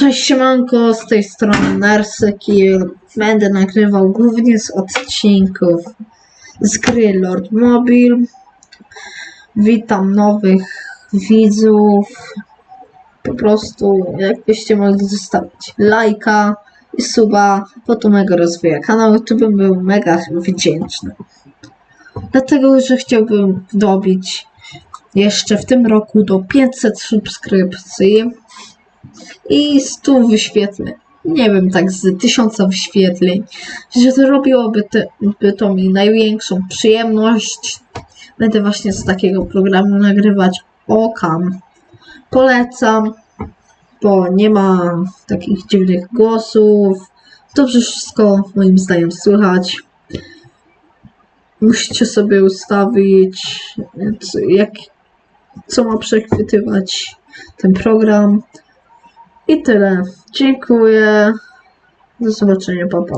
Cześć siemanko, z tej strony Narsekil. Będę nagrywał głównie z odcinków z gry Lord Mobile. Witam nowych widzów. Po prostu jakbyście mogli zostawić lajka i suba, bo to mega rozwija kanał, to bym był mega wdzięczny. Dlatego, że chciałbym dobić jeszcze w tym roku do 500 subskrypcji i 100 wyświetleń. Nie wiem, tak z 1000 wyświetleń. Że to robiłoby te, by to mi największą przyjemność. Będę właśnie z takiego programu nagrywać Okam. Polecam, bo nie ma takich dziwnych głosów. Dobrze wszystko moim zdaniem słychać. Musicie sobie ustawić, co, jak, co ma przechwytywać ten program. I tyle. Dziękuję. Do zobaczenia, papa.